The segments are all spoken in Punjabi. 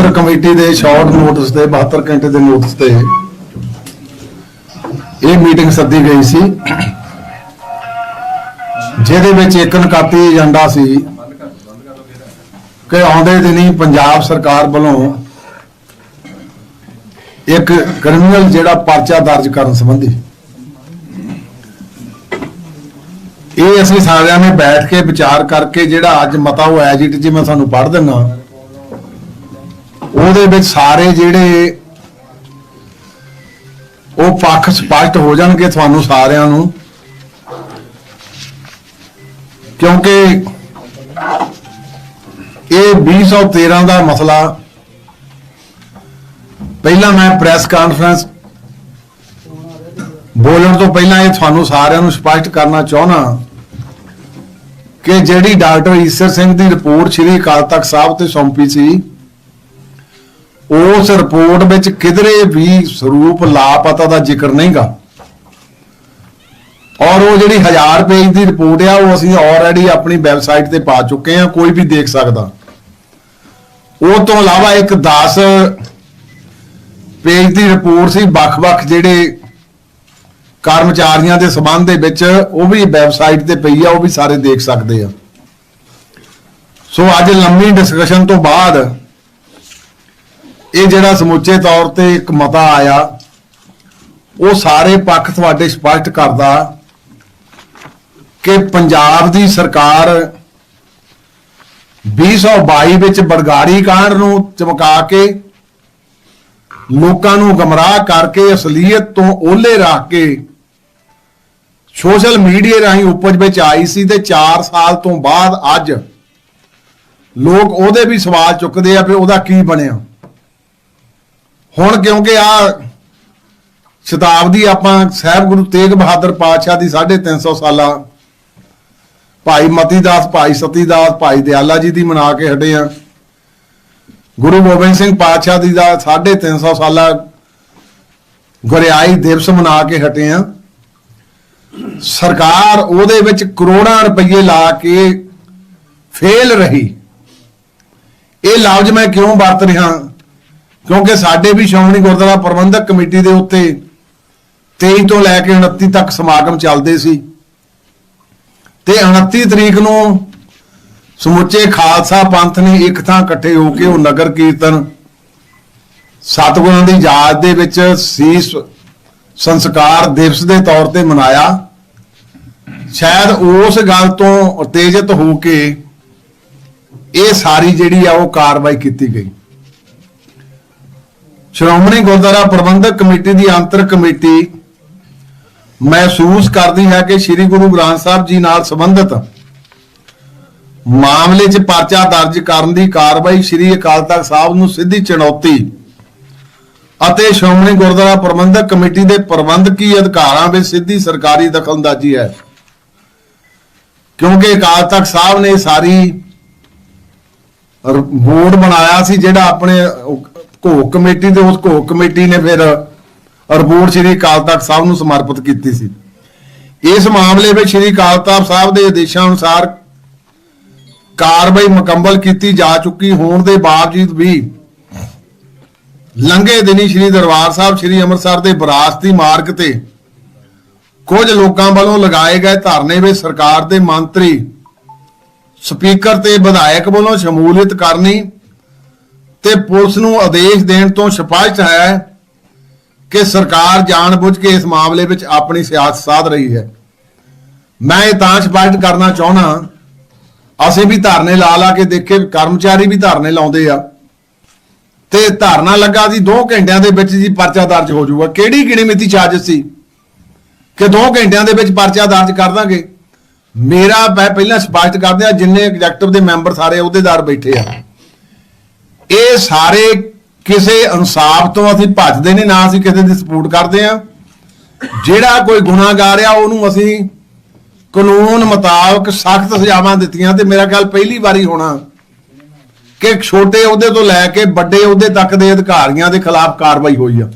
ਅੰਤਰ ਕਮੇਟੀ ਦੇ ਸ਼ਾਰਟ ਨੋਟਿਸ ਤੇ 72 ਘੰਟੇ ਦੇ ਨੋਟਿਸ ਤੇ ਇਹ ਮੀਟਿੰਗ ਸੱਦੀ ਗਈ ਸੀ। ਜਿਹਦੇ ਵਿੱਚ ਇੱਕ ਨਕਾਤੀ ਏਜੰਡਾ ਸੀ ਕਿ ਆਉਂਦੇ ਦਿਨੀ ਪੰਜਾਬ ਸਰਕਾਰ ਵੱਲੋਂ ਇੱਕ ਕ੍ਰਿਮੀਨਲ ਜਿਹੜਾ ਪਰਚਾ ਦਰਜ ਕਰਨ ਸੰਬੰਧੀ ਇਹ ਅਸੀਂ ਸਾਰਿਆਂ ਨੇ ਬੈਠ ਕੇ ਵਿਚਾਰ ਕਰਕੇ ਜਿਹੜਾ ਅੱਜ ਮਤਾ ਉਹ ਐਜਿਟ ਜੀ ਮੈਂ ਤੁਹਾਨੂੰ ਪੜ੍ਹ ਦਿੰਦਾ ਉਹਦੇ ਵਿੱਚ ਸਾਰੇ ਜਿਹੜੇ ਉਹ ਪੱਖ ਸਪਸ਼ਟ ਹੋ ਜਾਣਗੇ ਤੁਹਾਨੂੰ ਸਾਰਿਆਂ ਨੂੰ। ਕਿਉਂਕਿ ਇਹ 2013 ਦਾ ਮਸਲਾ, ਪਹਿਲਾਂ ਮੈਂ ਪ੍ਰੈਸ ਕਾਨਫਰੰਸ ਬੋਲਣ ਤੋਂ ਪਹਿਲਾਂ ਇਹ ਤੁਹਾਨੂੰ ਸਾਰਿਆਂ ਨੂੰ ਸਪਸ਼ਟ ਕਰਨਾ ਚਾਹਣਾ ਕਿ ਜਿਹੜੀ ਡਾਕਟਰ ਈਸਰ ਸਿੰਘ ਦੀ ਰਿਪੋਰਟ ਸ਼੍ਰੀ ਅਕਾਲ ਤਖਤ ਸਾਹਿਬ ਤੇ ਸੌਂਪੀ ਸੀ ਉਸ ਰਿਪੋਰਟ ਵਿੱਚ ਕਿਧਰੇ ਵੀ ਸਰੂਪ ਲਾਪਤਾ ਦਾ ਜ਼ਿਕਰ ਨਹੀਂਗਾ। ਔਰ ਉਹ ਜਿਹੜੀ 1000 ਪੇਜ ਦੀ ਰਿਪੋਰਟ ਆ, ਉਹ ਅਸੀਂ ਆਲਰੇਡੀ ਆਪਣੀ ਵੈਬਸਾਈਟ ਤੇ ਪਾ ਚੁੱਕੇ ਹਾਂ ਕੋਈ ਵੀ ਦੇਖ ਸਕਦਾ। ਉਹ ਤੋਂ ਇਲਾਵਾ ਇੱਕ 10 ਪੇਜ ਦੀ ਰਿਪੋਰਟ ਸੀ, ਵੱਖ-ਵੱਖ ਜਿਹੜੇ ਕਰਮਚਾਰੀਆਂ ਦੇ ਸਬੰਧ ਦੇ ਵਿੱਚ, ਉਹ ਵੀ ਵੈਬਸਾਈਟ ਤੇ ਪਈ ਆ, ਉਹ ਵੀ ਸਾਰੇ ਦੇਖ ਸਕਦੇ ਆ। ਸੋ ਅੱਜ ਲੰਮੀ ਡਿਸਕਸ਼ਨ ਤੋਂ ਬਾਅਦ ਇਹ ਜਿਹੜਾ ਸਮੁੱਚੇ ਤੌਰ ਤੇ ਇੱਕ ਮਤਾ ਆਇਆ, ਉਹ ਸਾਰੇ ਪੱਖ ਤੁਹਾਡੇ ਸਪਸ਼ਟ ਕਰਦਾ ਕਿ ਪੰਜਾਬ ਦੀ ਸਰਕਾਰ 2022 ਵਿੱਚ ਬੜਗਾੜੀ ਕਾਂਡ ਨੂੰ ਚਮਕਾ ਕੇ, ਲੋਕਾਂ ਨੂੰ ਗਮਰਾਹ ਕਰਕੇ, ਅਸਲੀਅਤ ਤੋਂ ਓਲੇ ਰੱਖ ਕੇ ਸੋਸ਼ਲ ਮੀਡੀਆ ਰਾਹੀਂ ਉਪਜ ਵਿੱਚ ਆਈ ਸੀ ਤੇ 4 ਸਾਲ ਤੋਂ ਬਾਅਦ ਅੱਜ ਲੋਕ ਉਹਦੇ ਵੀ ਸਵਾਲ ਚੁੱਕਦੇ ਆ ਵੀ ਉਹਦਾ ਕੀ ਬਣਿਆ। ਹੁਣ ਕਿਉਂਕਿ ਆ ਸ਼ਤਾਬਦੀ ਆਪਾਂ ਸਾਹਿਬ ਗੁਰੂ ਤੇਗ ਬਹਾਦਰ ਪਾਤਸ਼ਾਹ ਦੀ 350 ਸਾਲਾ ਭਾਈ ਮਤੀ ਦਾਸ ਭਾਈ ਸਤੀ ਦਾਸ ਭਾਈ ਦਿਆਲਾ ਜੀ ਦੀ ਮਨਾ ਕੇ ਹਟੇ ਆ। ਗੁਰੂ ਗੋਬਿੰਦ ਸਿੰਘ ਪਾਤਸ਼ਾਹ ਦੀ ਦਾ 350 ਸਾਲਾ ਗੁਰਿਆਈ ਦਿਵਸ ਮਨਾ ਕੇ ਹਟੇ ਆ। ਸਰਕਾਰ ਉਹਦੇ ਵਿੱਚ ਕਰੋੜਾਂ ਰੁਪਏ ਲਾ ਕੇ ਫੇਲ ਰਹੀ। ਇਹ ਲਫ਼ਜ਼ ਮੈਂ ਕਿਉਂ ਵਰਤ ਰਿਹਾ? ਕਿਉਂਕਿ ਸਾਡੇ ਵੀ ਸ਼੍ਰੋਮਣੀ ਗੁਰਦੁਆਰਾ ਪ੍ਰਬੰਧਕ ਕਮੇਟੀ ਦੇ ਉੱਤੇ 23 ਤੋਂ ਲੈ ਕੇ 29 ਤੱਕ ਸਮਾਗਮ ਚੱਲਦੇ ਸੀ। ਤੇ 29 ਤਰੀਕ ਨੂੰ ਸਮੁੱਚੇ ਖਾਲਸਾ ਪੰਥ ਨੇ ਇੱਕ ਥਾਂ ਇਕੱਠੇ ਹੋ ਕੇ ਉਹ ਨਗਰ ਕੀਰਤਨ ਸਤਿਗੁਰਾਂ ਦੀ ਯਾਦ ਦੇ ਵਿੱਚ ਸੀਸ ਸੰਸਕਾਰ ਦਿਵਸ ਦੇ ਤੌਰ ਤੇ ਮਨਾਇਆ। ਸ਼ਾਇਦ ਉਸ ਗੱਲ ਤੋਂ ਉਤੇਜਿਤ ਹੋ ਕੇ ਇਹ ਸਾਰੀ ਜਿਹੜੀ ਆ ਉਹ ਕਾਰਵਾਈ ਕੀਤੀ ਗਈ। ਸ਼੍ਰੋਮਣੀ ਗੁਰਦੁਆਰਾ ਪ੍ਰਬੰਧਕ ਕਮੇਟੀ ਦੀ ਅੰਤਰ ਕਮੇਟੀ ਮਹਿਸੂਸ ਕਰਦੀ ਹੈ ਕਿ ਸ੍ਰੀ ਗੁਰੂ ਗ੍ਰੰਥ ਸਾਹਿਬ ਜੀ ਨਾਲ ਸੰਬੰਧਿਤ ਮਾਮਲੇ 'ਚ ਪਰਚਾ ਦਰਜ ਕਰਨ ਦੀ ਕਾਰਵਾਈ ਸ੍ਰੀ ਅਕਾਲ ਤਖਤ ਸਾਹਿਬ ਨੂੰ ਸਿੱਧੀ ਚੁਣੌਤੀ ਅਤੇ ਸ਼੍ਰੋਮਣੀ ਗੁਰਦੁਆਰਾ ਪ੍ਰਬੰਧਕ ਕਮੇਟੀ ਦੇ ਪ੍ਰਬੰਧਕੀ ਅਧਿਕਾਰਾਂ ਵਿੱਚ ਸਿੱਧੀ ਸਰਕਾਰੀ ਦਖਲਅੰਦਾਜ਼ੀ ਹੈ। ਕਿਉਂਕਿ ਅਕਾਲ ਤਖਤ ਸਾਹਿਬ ਨੇ ਸਾਰੀ ਬੋਰਡ ਬਣਾਇਆ ਸੀ ਜਿਹੜਾ ਆਪਣੇ ਘੋਕ ਕਮੇਟੀ ਤੇ ਉਸ ਘੋਕ ਕਮੇਟੀ ਨੇ ਫਿਰ ਰਿਪੋਰਟ ਸ੍ਰੀ ਅਕਾਲ ਤਖਤ ਸਾਹਿਬ ਨੂੰ ਸਮਰਪਿਤ ਕੀਤੀ ਸੀ। ਇਸ ਮਾਮਲੇ ਵਿੱਚ ਸ੍ਰੀ ਅਕਾਲ ਤਖਤ ਸਾਹਿਬ ਦੇ ਆਦੇਸ਼ਾਂ ਅਨੁਸਾਰ ਕਾਰਵਾਈ ਮੁਕੰਮਲ ਕੀਤੀ ਜਾ ਚੁੱਕੀ। ਹੋਣ ਦੇ ਬਾਵਜੂਦ ਵੀ ਲੰਘੇ ਦਿਨੀ ਸ੍ਰੀ ਦਰਬਾਰ ਸਾਹਿਬ, ਸ੍ਰੀ ਅੰਮ੍ਰਿਤਸਰ ਦੇ ਵਿਰਾਸਤੀ ਮਾਰਗ ਤੇ ਕੁਝ ਲੋਕਾਂ ਵੱਲੋਂ ਲਗਾਏ ਗਏ ਧਰਨੇ ਵਿੱਚ ਸਰਕਾਰ ਦੇ ਮੰਤਰੀ, ਸਪੀਕਰ ਤੇ ਵਿਧਾਇਕ ਵੱਲੋਂ ਸ਼ਮੂਲੀਅਤ ਕਰਨੀ ਤੇ ਪੁਲਿਸ ਨੂੰ ਆਦੇਸ਼ ਦੇਣ ਤੋਂ ਸਪਸ਼ਟ ਹੈ ਕਿ ਸਰਕਾਰ ਜਾਣਬੁੱਝ ਕੇ ਇਸ ਮਾਮਲੇ ਵਿੱਚ ਆਪਣੀ ਸਿਆਸਤ ਸਾਧ ਰਹੀ ਹੈ। ਮੈਂ ਇਹ ਤਾਂ ਸਪਸ਼ਟ ਕਰਨਾ ਚਾਹਣਾ ਅਸੀਂ ਵੀ ਧਰਨੇ ਲਾ ਲਾ ਕੇ ਦੇਖੇ, ਕਰਮਚਾਰੀ ਵੀ ਧਰਨੇ ਲਾਉਂਦੇ ਆ। ਤੇ ਧਰਨਾ ਲੱਗਾ ਸੀ 2 ਘੰਟਿਆਂ ਦੇ ਵਿੱਚ ਜੀ ਪਰਚਾ ਦਰਜ ਹੋ ਜਾਊਗਾ। ਕਿਹੜੀ ਮਿਤੀ ਚਾਰਜ ਸੀ? ਕਿ 2 ਘੰਟਿਆਂ ਦੇ ਵਿੱਚ ਪਰਚਾ ਦਰਜ ਕਰ ਦਾਂਗੇ? ਮੇਰਾ, ਮੈਂ ਪਹਿਲਾਂ ਸਪਸ਼ਟ ਕਰਦੇ ਆ ਜਿੰਨੇ ਐਗਜ਼ੈਕਟਿਵ ਦੇ ਮੈਂਬਰ ਸਾਰੇ ਅਹੁਦੇਦਾਰ ਬੈਠੇ ਆ। ਇਹ ਸਾਰੇ ਕਿਸੇ ਇਨਸਾਫ ਤੋਂ ਅਸੀਂ ਭੱਜਦੇ ਨਹੀਂ, ਨਾ ਅਸੀਂ ਕਿਸੇ ਦੀ ਸਪੋਰਟ ਕਰਦੇ ਆ ਜਿਹੜਾ ਕੋਈ ਗੁਨਾਹਗਾਰ ਆ, ਉਹਨੂੰ ਅਸੀਂ ਕਾਨੂੰਨ ਮੁਤਾਬਕ ਸਖਤ ਸਜ਼ਾਵਾਂ ਦਿੱਤੀਆਂ ਤੇ ਮੇਰਾ ਖਿਆਲ ਪਹਿਲੀ ਵਾਰੀ ਹੋਣਾ ਕਿ ਛੋਟੇ ਅਹੁਦੇ ਤੋਂ ਲੈ ਕੇ ਵੱਡੇ ਅਹੁਦੇ ਤੱਕ ਦੇ ਅਧਿਕਾਰੀਆਂ ਦੇ ਖਿਲਾਫ ਕਾਰਵਾਈ ਹੋਈ ਆ।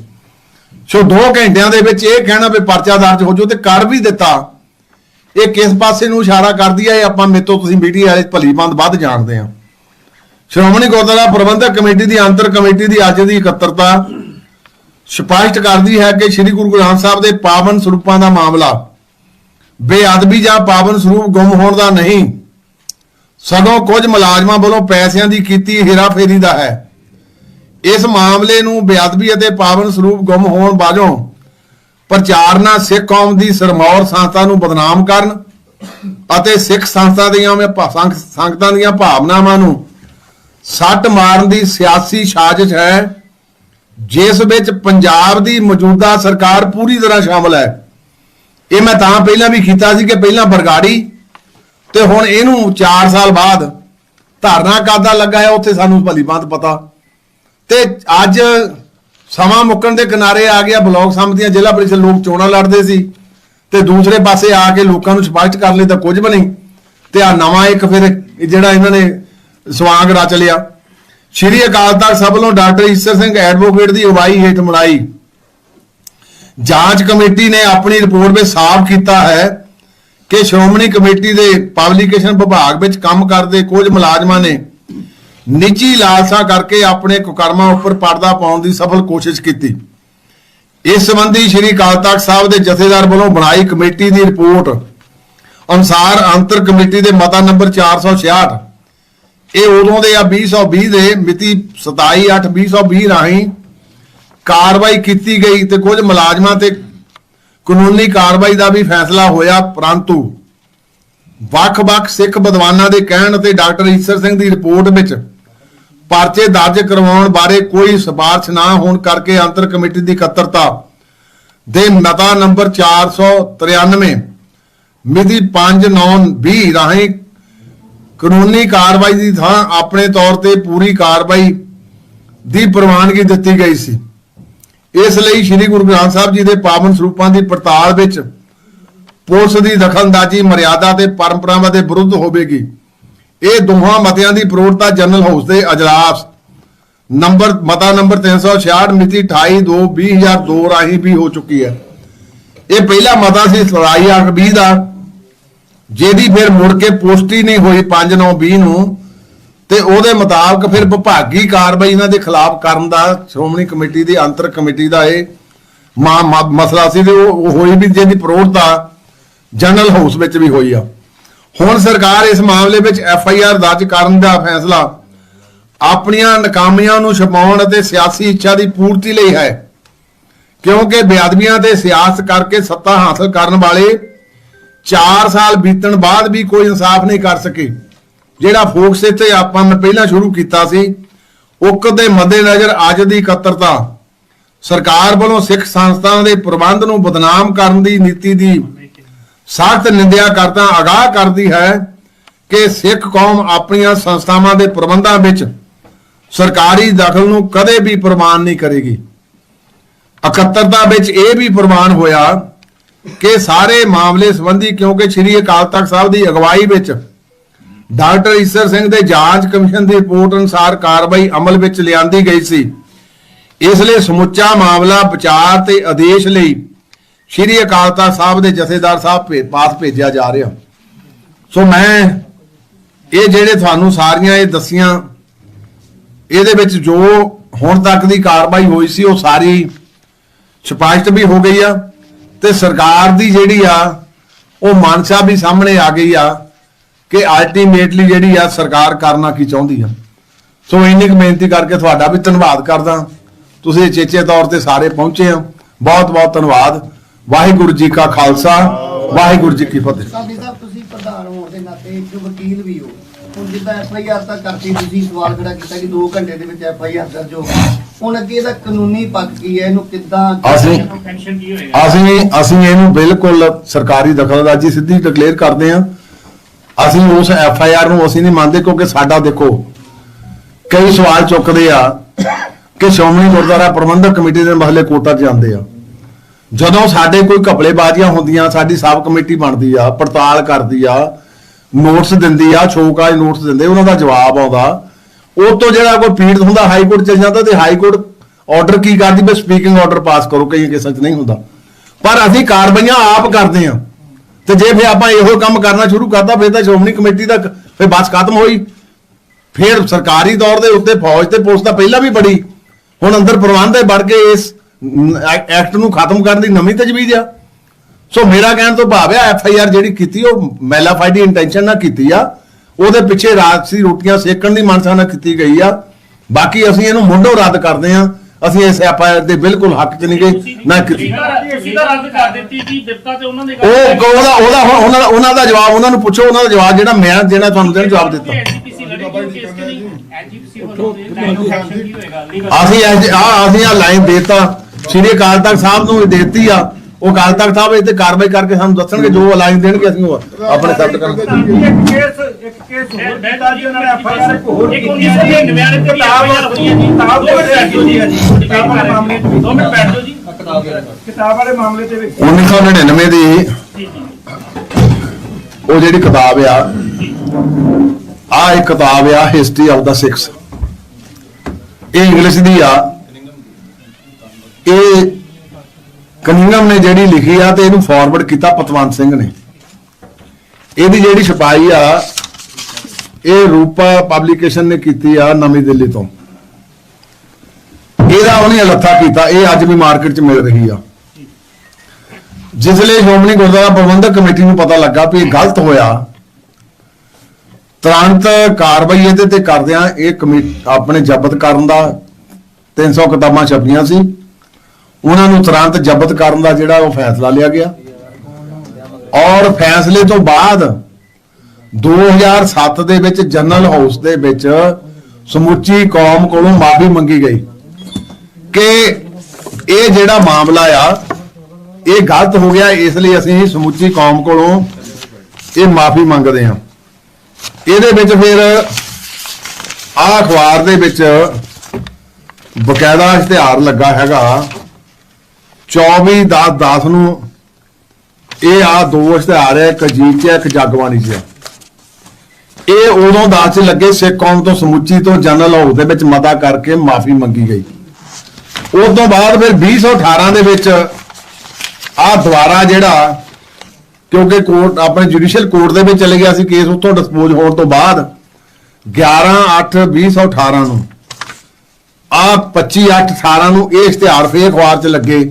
ਸੋ 2 ਘੰਟਿਆਂ ਦੇ ਵਿੱਚ ਇਹ ਕਹਿਣਾ ਵੀ ਪਰਚਾ ਦਰਜ ਹੋ ਜਾਓ ਤੇ ਕਰ ਵੀ ਦਿੱਤਾ। ਇਹ ਕਿਸ ਪਾਸੇ ਨੂੰ ਇਸ਼ਾਰਾ ਕਰਦੀ ਆ, ਇਹ ਆਪਾਂ ਮੇਤੋਂ ਤੁਸੀਂ ਮੀਡੀਆ ਵਾਲੇ ਭਲੀਬੰਦ ਵੱਧ ਜਾਣਦੇ ਆ। ਸ਼੍ਰੋਮਣੀ ਗੁਰਦੁਆਰਾ ਪ੍ਰਬੰਧਕ ਕਮੇਟੀ ਦੀ ਅੰਤਰ ਕਮੇਟੀ ਦੀ ਅੱਜ ਦੀ ਇਕੱਤਰਤਾ ਸਪਸ਼ਟ ਕਰਦੀ ਹੈ ਕਿ ਸ੍ਰੀ ਗੁਰੂ ਗ੍ਰੰਥ ਸਾਹਿਬ ਦੇ ਪਾਵਨ ਸਰੂਪਾਂ ਦਾ ਮਾਮਲਾ ਬੇਅਦਬੀ ਜਾਂ ਪਾਵਨ ਸਰੂਪ ਗੁੰਮ ਹੋਣ ਦਾ ਨਹੀਂ, ਸਗੋਂ ਕੁਝ ਮੁਲਾਜ਼ਮਾਂ ਵੱਲੋਂ ਪੈਸਿਆਂ ਦੀ ਕੀਤੀ ਹੇਰਾਫੇਰੀ ਦਾ ਹੈ। ਇਸ ਮਾਮਲੇ ਨੂੰ ਬੇਅਦਬੀ ਅਤੇ ਪਾਵਨ ਸਰੂਪ ਗੁੰਮ ਹੋਣ ਬਾਝੋਂ ਪ੍ਰਚਾਰਨਾ ਸਿੱਖ ਕੌਮ ਦੀ ਸਰਮੌਰ ਸੰਸਥਾ ਨੂੰ ਬਦਨਾਮ ਕਰਨ ਅਤੇ ਸਿੱਖ ਸੰਸਥਾ ਦੀਆਂ ਸੰਗਤਾਂ ਦੀਆਂ ਭਾਵਨਾਵਾਂ ਨੂੰ ਸੱਟ ਮਾਰਨ ਦੀ ਸਿਆਸੀ ਸਾਜ਼ਿਸ਼ ਹੈ, ਜਿਸ ਵਿੱਚ ਪੰਜਾਬ ਦੀ ਮੌਜੂਦਾ ਸਰਕਾਰ ਪੂਰੀ ਤਰ੍ਹਾਂ ਸ਼ਾਮਲ ਹੈ। ਇਹ ਮੈਂ ਤਾਂ ਪਹਿਲਾਂ ਵੀ ਕੀਤਾ ਸੀ ਕਿ ਪਹਿਲਾਂ ਬਰਗਾੜੀ, ਤੇ ਹੁਣ ਇਹਨੂੰ 4 ਸਾਲ ਬਾਅਦ ਧਰਨਾ ਕਾਦਾ ਲੱਗਾ ਹੈ, ਉੱਥੇ ਸਾਨੂੰ ਭਲੀ ਬਾਤ ਪਤਾ। ਤੇ ਅੱਜ ਸਮਾਂ ਮੁੱਕਣ ਦੇ ਕਿਨਾਰੇ ਆ ਗਿਆ, ਬਲਾਕ ਸੰਮਤੀਆਂ ਜ਼ਿਲ੍ਹਾ ਪਰਿਸ਼ਦ ਲੋਕ ਚੋਣਾਂ ਲੜਦੇ ਸੀ, ਤੇ ਦੂਸਰੇ ਪਾਸੇ ਆ ਕੇ ਲੋਕਾਂ ਨੂੰ ਸਪਸ਼ਟ ਕਰਨ ਲਈ ਤਾਂ ਕੁਝ ਵੀ ਨਹੀਂ। ਤੇ ਆ ਨਵਾਂ ਇੱਕ ਫਿਰ ਜਿਹੜਾ ਇਹਨਾਂ ਨੇ ਸਵਾਂਗ ਰਚ ਲਿਆ ਸ਼੍ਰੀ ਅਕਾਲ ਤਖਤ ਸਭ ਵੱਲੋਂ ਡਾਕਟਰ ਈਸਰ ਸਿੰਘ ਐਡਵੋਕੇਟ ਦੀ ਅਗਵਾਈ ਹੇਠ ਮਨਾਈ। ਜਾਂਚ ਕਮੇਟੀ ਨੇ ਆਪਣੀ ਰਿਪੋਰਟ ਵਿੱਚ ਸਾਫ਼ ਕੀਤਾ ਹੈ ਕਿ ਸ਼੍ਰੋਮਣੀ ਕਮੇਟੀ ਦੇ ਪਬਲੀਕੇਸ਼ਨ ਵਿਭਾਗ ਵਿੱਚ ਕੰਮ ਕਰਦੇ ਕੁਝ ਮੁਲਾਜ਼ਮਾਂ ਨੇ ਨਿੱਜੀ ਲਾਲਸਾ ਕਰਕੇ ਆਪਣੇ ਕੁਕਰਮਾਂ ਉੱਪਰ ਪਰਦਾ ਪਾਉਣ ਦੀ ਸਫਲ ਕੋਸ਼ਿਸ਼ ਕੀਤੀ। ਇਸ ਸੰਬੰਧੀ ਸ਼੍ਰੀ ਅਕਾਲ ਤਖਤ ਸਾਹਿਬ ਦੇ ਜਥੇਦਾਰ ਵੱਲੋਂ ਬਣਾਈ ਕਮੇਟੀ ਦੀ ਰਿਪੋਰਟ ਅਨੁਸਾਰ ਅੰਤਰ ਕਮੇਟੀ ਦੇ ਮਤਾ ਨੰਬਰ 466 ਇਹ ਉਦੋਂ ਦੇ ਆ 2020 ਦੇ, ਮਿਤੀ 27/8/2020 ਰਾਹੀਂ ਕਾਰਵਾਈ ਕੀਤੀ ਗਈ ਤੇ ਕੁਝ ਮੁਲਾਜ਼ਮਾਂ ਤੇ ਕਾਨੂੰਨੀ ਕਾਰਵਾਈ ਦਾ ਵੀ ਫੈਸਲਾ ਹੋਇਆ, ਪਰੰਤੂ ਵੱਖ-ਵੱਖ ਸਿੱਖ ਵਿਦਵਾਨਾਂ ਦੇ ਕਹਿਣ ਤੇ ਡਾਕਟਰ ਈਸਰ ਸਿੰਘ ਦੀ ਰਿਪੋਰਟ ਵਿੱਚ ਪਰਚੇ ਦਰਜ ਕਰਵਾਉਣ ਬਾਰੇ ਕੋਈ ਸਿਫਾਰਸ਼ ਨਾ ਹੋਣ ਕਰਕੇ ਅੰਤਰ ਕਮੇਟੀ ਦੀ ਇਕੱਤਰਤਾ ਦੇ ਮਤਾ ਨੰਬਰ 493 ਮਿਤੀ 5/9/20 ਰਾਹੀਂ ਕਾਨੂੰਨੀ ਕਾਰਵਾਈ ਦੀ ਥਾਂ ਆਪਣੇ ਤੌਰ ਤੇ ਪੂਰੀ ਕਾਰਵਾਈ ਦੀ ਪ੍ਰਵਾਨਗੀ ਦਿੱਤੀ ਗਈ ਸੀ। ਇਸ ਲਈ ਸ੍ਰੀ ਗੁਰੂ ਗ੍ਰੰਥ ਸਾਹਿਬ ਜੀ ਦੇ ਪਾਵਨ ਸਰੂਪਾਂ ਦੀ ਪੜਤਾਲ ਵਿੱਚ ਪੁਲਿਸ ਦੀ ਦਖਲਅੰਦਾਜ਼ੀ, ਮਰਿਆਦਾ ਤੇ ਪਰੰਪਰਾਵਾਂ ਦੇ ਵਿਰੁੱਧ ਹੋਵੇਗੀ। ਇਹ ਦੋਹਾਂ ਮਤਿਆਂ ਦੀ ਪ੍ਰੋੜਤਾ ਜਨਰਲ ਹਾਊਸ ਦੇ ਅਜਲਾਸ ਨੰਬਰ, ਮਤਾ ਨੰਬਰ 366 ਮਿਤੀ 28/2/2002 ਰਾਹੀਂ ਵੀ ਹੋ ਚੁੱਕੀ ਹੈ। ਇਹ ਪਹਿਲਾ ਮਤਾ ਸੀ 27/8/20 ਦਾ। ਜਿਹਦੀ ਫਿਰ ਮੁੜ ਕੇ ਪੁਸ਼ਟੀ ਨਹੀਂ ਹੋਈ 5/9/20 ਨੂੰ ਤੇ ਉਹਦੇ ਮੁਤਾਬਕ ਫਿਰ ਵਿਭਾਗੀ ਕਾਰਵਾਈ ਇਹਨਾਂ ਦੇ ਖਿਲਾਫ ਕਰਨ ਦਾ, ਸ਼੍ਰੋਮਣੀ ਕਮੇਟੀ ਦੀ, ਅੰਤਰ ਕਮੇਟੀ ਦਾ ਇਹ ਮਸਲਾ ਸੀ ਤੇ ਉਹ ਹੋਈ ਵੀ ਜਿਹਦੀ ਪ੍ਰੋੜਤਾ ਜਨਰਲ ਹਾਊਸ ਵਿੱਚ ਵੀ ਹੋਈ ਆ। ਹੁਣ ਸਰਕਾਰ ਇਸ ਮਾਮਲੇ ਵਿੱਚ ਐਫ ਆਈ ਆਰ ਦਰਜ ਕਰਨ ਦਾ ਫੈਸਲਾ ਆਪਣੀਆਂ ਨਕਾਮੀਆਂ ਨੂੰ ਛਪਾਉਣ ਅਤੇ ਸਿਆਸੀ ਇੱਛਾ ਦੀ ਪੂਰਤੀ ਲਈ ਹੈ, ਕਿਉਂਕਿ ਬੇਅਦਬੀਆਂ ਤੇ ਸਿਆਸਤ ਕਰਕੇ ਸੱਤਾ ਹਾਸਲ ਕਰਨ ਵਾਲੇ 4 ਸਾਲ ਬੀਤਣ ਬਾਅਦ ਵੀ ਕੋਈ ਇਨਸਾਫ ਨਹੀਂ ਕਰ ਸਕੇ। ਜਿਹੜਾ ਫੋਕਸ ਇੱਥੇ ਆਪਾਂ ਮੈਂ ਪਹਿਲਾਂ ਸ਼ੁਰੂ ਕੀਤਾ ਸੀ, ਉਕਤ ਦੇ ਮੱਦੇਨਜ਼ਰ ਅੱਜ ਦੀ ਇਕੱਤਰਤਾ, ਸਰਕਾਰ ਵੱਲੋਂ ਸਿੱਖ ਸੰਸਥਾਵਾਂ ਦੇ ਪ੍ਰਬੰਧ ਨੂੰ ਬਦਨਾਮ ਕਰਨ ਦੀ ਨੀਤੀ ਦੀ ਸਖਤ ਨਿੰਦਿਆ ਕਰਦਾ, ਅਗਾਹ ਕਰਦੀ ਹੈ ਕਿ ਸਿੱਖ ਕੌਮ ਆਪਣੀਆਂ ਸੰਸਥਾਵਾਂ ਦੇ ਪ੍ਰਬੰਧਾਂ ਵਿੱਚ ਸਰਕਾਰੀ ਦਖਲ ਨੂੰ ਕਦੇ ਵੀ ਪ੍ਰਵਾਨ ਨਹੀਂ ਕਰੇਗੀ। ਇਕੱਤਰਤਾ ਵਿੱਚ ਇਹ ਵੀ ਪ੍ਰਵਾਨ ਹੋਇਆ ਕਿ ਸਾਰੇ ਮਾਮਲੇ ਸੰਬੰਧੀ, ਕਿਉਂਕਿ ਸ੍ਰੀ ਅਕਾਲ ਤਖਤ ਸਾਹਿਬ ਦੀ ਅਗਵਾਈ ਵਿੱਚ ਡਾਕਟਰ ਈਸਰ ਸਿੰਘ ਦੇ ਜਾਂਚ ਕਮਿਸ਼ਨ ਦੀ ਰਿਪੋਰਟ ਅਨੁਸਾਰ ਕਾਰਵਾਈ ਅਮਲ ਵਿੱਚ ਲਿਆਂਦੀ ਗਈ ਸੀ। ਇਸ ਲਈ ਸਮੁੱਚਾ ਮਾਮਲਾ, ਵਿਚਾਰ ਤੇ ਆਦੇਸ਼ ਲਈ ਸ੍ਰੀ ਅਕਾਲ ਤਖਤ ਸਾਹਿਬ ਦੇ ਜਥੇਦਾਰ ਸਾਹਿਬ ਪਾਸ ਭੇਜਿਆ ਜਾ ਰਿਹਾ। ਸੋ ਮੈਂ ਇਹ ਜਿਹੜੇ ਤੁਹਾਨੂੰ ਸਾਰੀਆਂ ਇਹ ਦਸੀਆਂ, ਇਹਦੇ ਵਿੱਚ ਜੋ ਹੁਣ ਤੱਕ ਦੀ ਕਾਰਵਾਈ ਹੋਈ ਸੀ, ਉਹ ਸਾਰੀ ਸਪਸ਼ਟ ਵੀ ਹੋ ਗਈ ਆ। ਤੇ ਸਰਕਾਰ ਦੀ ਜਿਹੜੀ ਆ, ਉਹ ਮਾਨਸਾ ਵੀ ਸਾਹਮਣੇ ਆ ਗਈ ਆ ਕਿ ਅਲਟੀਮੇਟਲੀ ਜਿਹੜੀ ਆ ਸਰਕਾਰ ਕਰਨਾ ਕੀ ਚਾਹੁੰਦੀ ਆ। ਸੋ ਇੰਨੀ ਕੁ ਬੇਨਤੀ ਕਰਕੇ ਤੁਹਾਡਾ ਵੀ ਧੰਨਵਾਦ ਕਰਦਾ। ਤੁਸੀਂ ਚੇਚੇ ਤੌਰ ਤੇ ਸਾਰੇ ਪਹੁੰਚੇ ਹੋ। ਬਹੁਤ ਬਹੁਤ ਧੰਨਵਾਦ। ਵਾਹਿਗੁਰੂ ਜੀ ਕਾ ਖਾਲਸਾ, ਵਾਹਿਗੁਰੂ ਜੀ ਕੀ ਫਤਿਹ। ਸਾਡੀ ਸਾਹਿਬ ਤੁਸੀਂ ਪ੍ਰਧਾਨ ਹੋਣ ਦੇ ਨਾਤੇ ਇੱਕ ਵਕੀਲ ਵੀ ਹੋ। ਹੁਣ ਜਿੱਦਾਂ ਐਫ ਆਈ ਆਰ ਤਾਂ ਕਰਤੀ ਤੁਸੀਂ ਸਵਾਲ ਖੜਾ ਕੀਤਾ ਕਿ 2 ਘੰਟੇ ਦੇ ਵਿੱਚ ਐਫ ਆਈ ਆਰ ਦਰਜ ਹੋ ਗਈ। ਹੁਣ ਅੱਗੇ ਇਹਦਾ ਕਾਨੂੰਨੀ ਪੱਖ ਕੀ ਹੈ? ਇਹਨੂੰ ਕਿੱਦਾਂ ਅਸੀਂ ਪੈਨਸ਼ਨ ਕੀ ਹੋਏਗਾ? ਅਸੀਂ ਅਸੀਂ ਇਹਨੂੰ ਬਿਲਕੁਲ ਸਰਕਾਰੀ ਦਖਲਅੰਦਾਜ਼ੀ ਸਿੱਧੀ ਡਿਕਲੇਅਰ ਕਰਦੇ ਹਾਂ। ਅਸੀਂ ਉਸ ਐਫ ਆਈ ਆਰ ਨੂੰ ਅਸੀਂ ਨਹੀਂ ਮੰਨਦੇ ਕਿਉਂਕਿ ਸਾਡਾ ਦੇਖੋ ਕਈ ਸਵਾਲ ਚੁੱਕਦੇ ਆ ਕਿ ਸ਼੍ਰੋਮਣੀ ਗੁਰਦੁਆਰਾ ਪ੍ਰਬੰਧਕ ਕਮੇਟੀ ਦੇ ਮਸਲੇ ਕੋਟਾ 'ਚ ਜਾਂਦੇ ਆ। ਜਦੋਂ ਸਾਡੇ ਕੋਈ ਘਪਲੇਬਾਜ਼ੀਆਂ ਹੁੰਦੀਆਂ ਸਾਡੀ ਸਾਬ ਕਮੇਟੀ ਬਣਦੀ ਆ ਪੜਤਾਲ ਕਰਦੀ ਆ ਨੋਟਸ ਦਿੰਦੀ ਆ ਸ਼ੋਕਾਜ ਨੋਟਸ ਦਿੰਦੇ, ਉਹਨਾਂ ਦਾ ਜਵਾਬ ਆਉਂਦਾ। ਉਹ ਤੋਂ ਜਿਹੜਾ ਕੋਈ ਪੀੜਤ ਹੁੰਦਾ, ਹਾਈ ਕੋਰਟ ਚ ਜਾਂਦਾ ਤੇ ਹਾਈ ਕੋਰਟ ਆਰਡਰ ਕੀ ਕਰਦੀ ਬਸ ਸਪੀਕਿੰਗ ਆਰਡਰ ਪਾਸ ਕਰੋ ਕਈ ਕੇਸਾਂ 'ਚ ਨਹੀਂ ਹੁੰਦਾ। ਪਰ ਅਸੀਂ ਕਾਰਵਾਈਆਂ ਆਪ ਕਰਦੇ ਆ ਤੇ ਜੇ ਫਿਰ ਆਪਾਂ ਇਹੋ ਕੰਮ ਕਰਨਾ ਸ਼ੁਰੂ ਕਰਤਾ, ਫਿਰ ਤਾਂ ਸ਼੍ਰੋਮਣੀ ਕਮੇਟੀ ਦਾ ਫਿਰ ਬਸ ਖਤਮ ਹੋਈ। ਫਿਰ ਸਰਕਾਰੀ ਤੌਰ ਦੇ ਉੱਤੇ ਫੌਜ ਤੇ ਪੁਲਿਸ ਤਾਂ ਪਹਿਲਾਂ ਵੀ ਬੜੀ। ਹੁਣ ਅੰਦਰ ਪ੍ਰਬੰਧ ਹੈ, ਵੜ ਕੇ ਇਸ ਐਕਟ ਨੂੰ ਖਤਮ ਕਰਨ ਦੀ ਨਵੀਂ ਤਜਵੀਜ਼ ਆ। ਸੋ ਮੇਰਾ ਕਹਿਣ ਤੋਂ ਭਾਵ ਆ ਐਫ ਆਈ ਆਰ ਜਿਹੜੀ ਕੀਤੀ ਉਹ ਮੈਲਾਫਾਈਡ ਇੰਟੈਂਸ਼ਨ ਨਾਲ ਕੀਤੀ ਆ ਉਹਦੇ ਪਿੱਛੇ ਰਾਜਸੀ ਰੋਟੀਆਂ ਸੇਕਣ ਦੀ ਮਨਸਾ ਨਾਲ ਕੀਤੀ ਗਈ ਆ ਬਾਕੀ ਅਸੀਂ ਇਹਨੂੰ ਮੁੰਡੋ ਰੱਦ ਕਰਦੇ ਆ ਅਸੀਂ ਇਸ ਐਫ ਆਈ ਆਰ ਦੇ ਬਿਲਕੁਲ ਹੱਕ 'ਚ ਨਹੀਂ ਗਏ ਨਾ ਕੀਤੀ ਤੁਸੀਂ ਤਾਂ ਰੱਦ ਕਰ ਦਿੱਤੀ ਜੀ ਬਿਪਤਾ ਤੇ ਉਹਨਾਂ ਦੇ ਉਹ ਉਹਦਾ ਉਹਦਾ ਹੁਣ ਉਹਨਾਂ ਦਾ ਉਹਨਾਂ ਦਾ ਜਵਾਬ ਉਹਨਾਂ ਨੂੰ ਪੁੱਛੋ ਉਹਨਾਂ ਦਾ ਜਵਾਬ ਜਿਹੜਾ ਮੈਂ ਜਿਹੜਾ ਤੁਹਾਨੂੰ ਦੇਣ ਜਵਾਬ ਦਿੱਤਾ ਅਸੀਂ ਅੱਜ ਆ ਅਸੀਂ ਆ ਲਾਈਨ ਦੇਤਾ ਸ੍ਰੀ ਅਕਾਲ ਤਖਤ ਸਾਹਿਬ ਨੂੰ ਦੇਤੀ ਆ ਉਹ ਅਕਾਲ ਤਖਤ ਸਾਹਿਬ ਇਹ ਤੇ ਕਾਰਵਾਈ ਕਰਕੇ ਸਾਨੂੰ ਦੱਸਣਗੇ ਜੋ ਲਾਈਨ ਦੇਣਗੇ ਅਸੀਂ ਉਹ ਆਪਣੇ ਸਬਤ ਕਰਾਂਗੇ। ਇੱਕ ਕੇਸ ਇੱਕ ਕੇਸ ਹੋਰ ਕੀਤਾ ਜੀ ਉਹਨਾਂ ਨੇ ਐਫਆਈਆਰ ਇੱਕ ਹੋਰ ਇੱਕ ਕੀਤੀ ਉਨੀ ਹੈ। ਜੀ ਤੇ ਕਿਤਾਬ ਜੀ। ਕਿਤਾਬ ਦੋ ਮਿੰਟ ਬੈਠ ਜਾਓ ਜੀ ਕਿਤਾਬ ਵਾਲੇ ਮਾਮਲੇ ਚ ਦੋ ਮਿੰਟ ਬੈਠ ਜਾਓ ਜੀ। ਕਿਤਾਬ ਵਾਲੇ ਮਾਮਲੇ ਦੇ ਵਿੱਚ 1999 ਦੀ ਜੀ ਜੀ। ਉਹ ਜਿਹੜੀ ਕਿਤਾਬ ਆ ਆ ਇੱਕ ਕਿਤਾਬ ਆ ਹਿਸਟਰੀ ਆਫ ਦਾ ਸਿਕਸ ਇਹ ਇੰਗਲਿਸ਼ ਦੀ ਆ। ਇਹ ਕਨਿੰਗਮ ਨੇ ਜਿਹੜੀ ਲਿਖੀ ਆ ਤੇ ਇਹਨੂੰ ਫਾਰਵਰਡ ਕੀਤਾ ਪਤਵੰਤ ਸਿੰਘ ਨੇ। ਇਹਦੀ ਜਿਹੜੀ ਛਪਾਈ ਆ, ਇਹ ਰੂਪਾ ਪਬਲੀਕੇਸ਼ਨ ਨੇ ਕੀਤੀ ਆ ਨਵੀਂ ਦਿੱਲੀ ਤੋਂ। ਇਹਦਾ ਉਹਨੇ ਲੱਥਾ ਕੀਤਾ, ਇਹ ਅੱਜ ਵੀ ਮਾਰਕੀਟ 'ਚ ਮਿਲ ਰਹੀ ਆ। ਜਿਸ ਲਈ ਸ਼੍ਰੋਮਣੀ ਗੁਰਦੁਆਰਾ ਪ੍ਰਬੰਧਕ ਕਮੇਟੀ ਨੂੰ ਪਤਾ ਲੱਗਾ ਵੀ ਇਹ ਗਲਤ ਹੋਇਆ। ਤੁਰੰਤ ਕਾਰਵਾਈ ਇਹਦੇ ਤੇ ਕਰਦਿਆਂ ਇਹ ਕਮੇਟੀ ਆਪਣੇ ਜ਼ਬਤ ਕਰਨ ਦਾ 300 ਕਿਤਾਬਾਂ ਛਪੀਆਂ ਸੀ। ਉਹਨਾਂ ਨੂੰ ਤੁਰੰਤ ਜ਼ਬਤ ਕਰਨ ਦਾ ਜਿਹੜਾ ਉਹ ਫੈਸਲਾ ਲਿਆ ਗਿਆ। ਔਰ ਫੈਸਲੇ ਤੋਂ ਬਾਅਦ 2007 ਦੇ ਵਿੱਚ ਜਨਰਲ ਹਾਊਸ ਦੇ ਵਿੱਚ ਸਮੁੱਚੀ ਕੌਮ ਕੋਲੋਂ ਮਾਫੀ ਮੰਗੀ ਗਈ ਕਿ ਇਹ ਜਿਹੜਾ ਮਾਮਲਾ ਆ, ਇਹ ਗਲਤ ਹੋ ਗਿਆ, ਇਸ ਲਈ ਅਸੀਂ ਸਮੁੱਚੀ ਕੌਮ ਕੋਲੋਂ ਇਹ ਮਾਫੀ ਮੰਗਦੇ ਹਾਂ। ਇਹਦੇ ਵਿੱਚ ਫਿਰ ਆਹ ਅਖਬਾਰ ਦੇ ਵਿੱਚ ਬਕਾਇਦਾ ਇਸ਼ਤਿਹਾਰ ਲੱਗਾ ਹੈਗਾ। 24 10 10 ਨੂੰ ਇਹ ਆ ਦੋ ਇਸ਼ਤਿਹਾਰ ਹੈ ਇੱਕ ਅਜੀਤ ਚ ਇੱਕ ਜਗਬਾਣੀ ਚ ਇਹ ਉਦੋਂ ਦਾਸ ਚ ਲੱਗੇ, ਸਿੱਖ ਕੌਮ ਤੋਂ ਸਮੁੱਚੀ ਤੋਂ ਜਨਰਲ ਹਾਊਸ ਦੇ ਵਿੱਚ ਮਤਾ ਕਰਕੇ ਮਾਫੀ ਮੰਗੀ ਗਈ। ਉਸ ਤੋਂ ਬਾਅਦ ਫਿਰ 2018 ਦੇ ਵਿੱਚ ਆ ਦੁਬਾਰਾ ਜਿਹੜਾ, ਕਿਉਂਕਿ ਕੋਰਟ ਆਪਣੇ ਜੁਡੀਸ਼ੀਅਲ ਕੋਰਟ ਦੇ ਵਿੱਚ ਚਲੇ ਗਿਆ ਸੀ, ਕੇਸ ਉੱਥੋਂ ਡਿਸਪੋਜ਼ ਹੋਣ ਤੋਂ ਬਾਅਦ 11 8 2018 ਨੂੰ। ਆ 25 8 18 ਨੂੰ ਇਹ ਇਸ਼ਤਿਹਾਰ ਫੇਰ ਅਖਬਾਰ 'ਚ ਲੱਗੇ।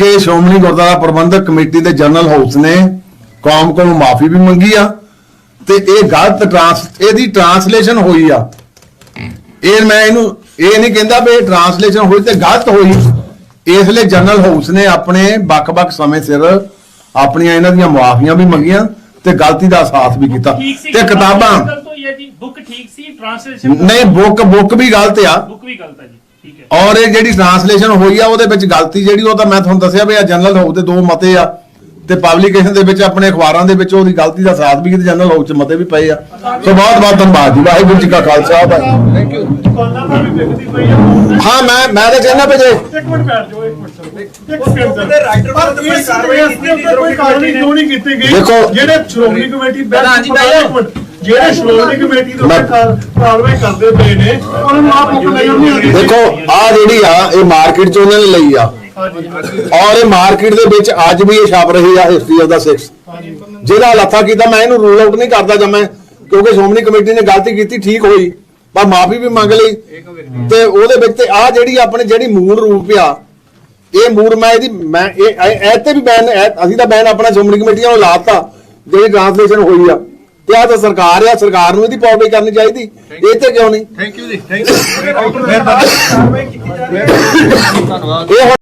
ਕਿ ਸ਼੍ਰੋਮਣੀ ਗੁਰਦੁਆਰਾ ਪ੍ਰਬੰਧਕ ਕਮੇਟੀ ਦੇ ਜਨਰਲ ਹਾਊਸ ਨੇ ਕੌਮ ਕੋਲੋਂ ਮਾਫੀ ਵੀ ਮੰਗੀ ਆ ਤੇ ਇਹ ਗਲਤ ਟਰਾਂਸ ਇਹਦੀ ਟਰਾਂਸਲੇਸ਼ਨ ਹੋਈ ਆ। ਇਹ ਮੈਂ ਇਹਨੂੰ ਇਹ ਨਹੀਂ ਕਹਿੰਦਾ ਵੀ ਇਹ ਟਰਾਂਸਲੇਸ਼ਨ ਹੋਈ ਤੇ ਗਲਤ ਹੋਈ। ਇਸ ਲਈ ਜਨਰਲ ਹਾਊਸ ਨੇ ਆਪਣੇ ਵੱਖ-ਵੱਖ ਸਮੇਂ ਸਿਰ ਆਪਣੀਆਂ ਇਹਨਾਂ ਦੀਆਂ ਮੁਆਫੀਆਂ ਵੀ ਮੰਗੀਆਂ ਤੇ ਗਲਤੀ ਦਾ ਅਹਿਸਾਸ ਵੀ ਕੀਤਾ। ਤੇ ਕਿਤਾਬਾਂ ਬੁੱਕ ਠੀਕ ਸੀ ਟ੍ਰਾਂਸਲੇਸ਼ਨ ਨਹੀਂ ਬੁੱਕ ਬੁੱਕ ਵੀ ਗਲਤ ਆ। ਬੁੱਕ ਵੀ ਗਲਤ ਹੈ ਜੀ। ਔਰ ਇਹ ਜਿਹੜੀ ਟਰਾਂਸਲੇਸ਼ਨ ਹੋਈ ਆ ਉਹਦੇ ਵਿੱਚ ਗਲਤੀ ਜਿਹੜੀ ਉਹ ਤਾਂ ਮੈਂ ਤੁਹਾਨੂੰ ਦੱਸਿਆ ਵੀ ਆ ਜਨਰਲ ਹਾਊਸ ਦੇ ਦੋ ਮਤੇ ਆ ਤੇ ਪਬਲੀਕੇਸ਼ਨ ਦੇ ਵਿੱਚ ਆਪਣੇ ਅਖਬਾਰਾਂ ਦੇ ਵਿੱਚ ਉਹਦੀ ਗਲਤੀ ਦਾ ਸਾਥ ਵੀ ਕਿਤੇ ਜਨਰਲ ਹਾਊਸ 'ਚ ਮਤੇ ਵੀ ਪਏ ਆ। ਸੋ ਬਹੁਤ ਬਹੁਤ ਧੰਨਵਾਦ ਜੀ ਵਾਹਿਗੁਰੂ ਜੀ ਕਾ ਖਾਲਸਾ ਵਾਹਿਗੁਰੂ ਥੈਂਕ ਯੂ ਦੁਕਾਨਾਂ ਪਰ ਵੀ ਵਿਕਦੀ ਪਈ ਹੈ ਹਾਂ ਮੈਂ ਮੈਂ ਤਾਂ ਕਹਿੰਦਾ ਵੀ ਜੇ ਇੱਕ ਮਿੰਟ ਬੈਠ ਜਾਓ ਇੱਕ ਮਿੰਟ ਦੇਖੋ- ਜਿਹੜੇ ਸ਼੍ਰੋਮਣੀ ਕਮੇਟੀ ਪ੍ਰਧਾਨ ਜੀ, ਜਾਓ। ਜਿਹੜੇ ਸ਼੍ਰੋਮਣੀ ਕਮੇਟੀ ਦੇ ਉੱਤੇ ਮੈਂ- ਕਾਰ- ਕਾਰਵਾਈ ਕਰਦੇ ਪਏ ਨੇ ਉਹਨਾਂ ਨੂੰ ਆਪ ਹੁਕਮ ਨਹੀਂ ਆਉਂਦੀ। ਦੇਖੋ ਆ ਜਿਹੜੀ ਆ ਇਹ ਮਾਰਕੀਟ 'ਚ ਉਹਨਾਂ ਨੇ ਲਈ ਆ। ਔਰ ਇਹ ਮਾਰਕੀਟ ਦੇ ਵਿੱਚ ਅੱਜ ਵੀ ਇਹ ਛਪ ਰਹੀ ਆ ਹਿਸਟਰੀ ਆਫ ਦਾ 6 ਜਿਹਦਾ ਲੱਥਾ ਕੀਤਾ ਮੈਂ ਇਹਨੂੰ ਰੂਲ ਆਊਟ ਨਹੀਂ ਕਰਦਾ ਜਦ ਮੈਂ ਕਿਉਂਕਿ ਸ਼੍ਰੋਮਣੀ ਕਮੇਟੀ ਨੇ ਗਲਤੀ ਕੀਤੀ ਠੀਕ ਹੋਈ। ਪਰ ਮਾਫੀ ਵੀ ਮੰਗ ਲਈ। ਤੇ ਉਹਦੇ ਵਿੱਚ ਤੇ ਆ ਜਿਹੜੀ ਆਪਣੇ ਜਿਹੜੀ ਮੂਲ ਰੂਪ ਆ ਇਹ ਮੂਲ ਮੈਂ ਇਹਦੀ ਮੈਂ ਇਹ ਇਹ ਤੇ ਵੀ ਬੈਨ ਅਸੀਂ ਤਾਂ ਬੈਨ ਆਪਣਾ ਸ਼੍ਰੋਮਣੀ ਕਮੇਟੀਆਂ ਨੂੰ ਲਾਤਾ ਜਿਹੜੀ ਟ੍ਰਾਂਸਲੇਸ਼ਨ ਹੋਈ ਆ। ਤੇ ਆ ਤਾਂ ਸਰਕਾਰ ਆ ਸਰਕਾਰ ਨੂੰ ਇਹਦੀ ਕਾਰਵਾਈ ਕਰਨੀ ਚਾਹੀਦੀ। ਇਹ ਤੇ ਕਿਉਂ ਨਹੀਂ? ਕਾਰਵਾਈ ਕੀਤੀ ਜਾ ਰਹੀ ਹੈ। ਇਹ ਹੁਣ